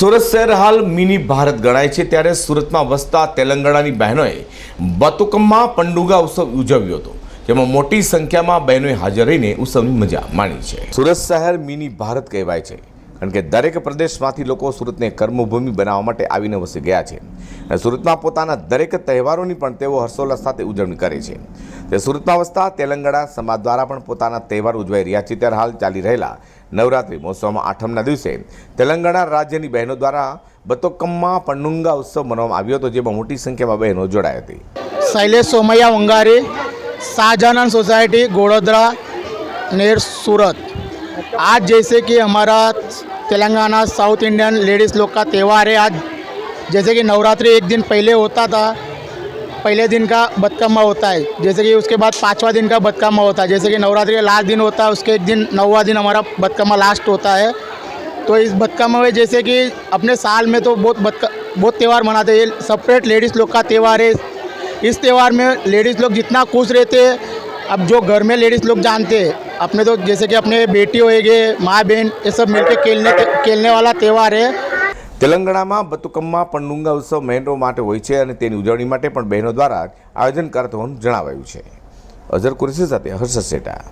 સુરત શહેર હાલ મિની ભારત ગણાય છે ત્યારે સુરતમાં વસતા તેલંગાણાની બહેનોએ બતુકમ્મા પંડુગા ઉત્સવ ઉજવ્યો હતો, જેમાં મોટી સંખ્યામાં બહેનોએ હાજર રહીને ઉત્સવની મજા માણી છે. સુરત શહેર મિની ભારત કહેવાય છે. કારણ કે દરેક પ્રદેશમાંથી લોકો સુરતને કર્મભૂમિ બનાવવા માટે આવીને વસી ગયા છે અને સુરતમાં પોતાના દરેક તહેવારોની પણ તેઓ હર્ષોલ્લાસ સાથે ઉજવણી કરે છે તે સુરતમાં વસતા તેલંગાણા સમાજ દ્વારા પણ પોતાના તહેવાર ઉજવાઈ રહ્યા છે ત્યારે હાલ ચાલી રહેલા નવરાત્રિ મહોત્સવમાં આઠમના દિવસે તેલંગાણા રાજ્યની બહેનો દ્વારા બતોકમ્મા પન્નુંગા ઉત્સવ મનાવવામાં આવ્યો હતો જેમાં મોટી સંખ્યામાં બહેનો જોડાઈ હતી शैलेश सोमैया वंगारी शाहजहानंद सोसाइटी गोड़ोदरा नेर सूरत आज जैसे कि हमारा तेलंगाना साउथ इंडियन लेडीज़ लोग का त्यौहार है आज। जैसे कि नवरात्रि एक दिन पहले होता था, पहले दिन का बदकम्मा होता है। जैसे कि उसके बाद पाँचवा दिन का बदकम्मा होता है। जैसे कि नवरात्रि का लास्ट दिन होता है, उसके एक दिन, नौवा दिन हमारा बदकम्मा लास्ट होता है। तो इस बदकम्मा में जैसे कि अपने साल में तो बहुत बदक बहुत त्यौहार मनाते हैं। ये सेपरेट लेडीज़ लोग का त्यौहार है। इस त्यौहार में लेडीज़ लोग जितना खुश रहते हैं अब जो घर में लेडीज़ लोग जानते हैं अपने तो जैसे कि अपने बेटी होएंगे माँ बहन ये सब मिलके खेलने खेलने वाला त्यौहार है તેલંગાણામાં બતુકમ્મા પન્નુંગા ઉત્સવ બહેનો માટે હોય છે અને તેની ઉજવણી માટે પણ બહેનો દ્વારા આયોજન કરાતું હોવાનું જણાવાયું છે અઝર કુરેશી સાથે હર્ષદ શેઠા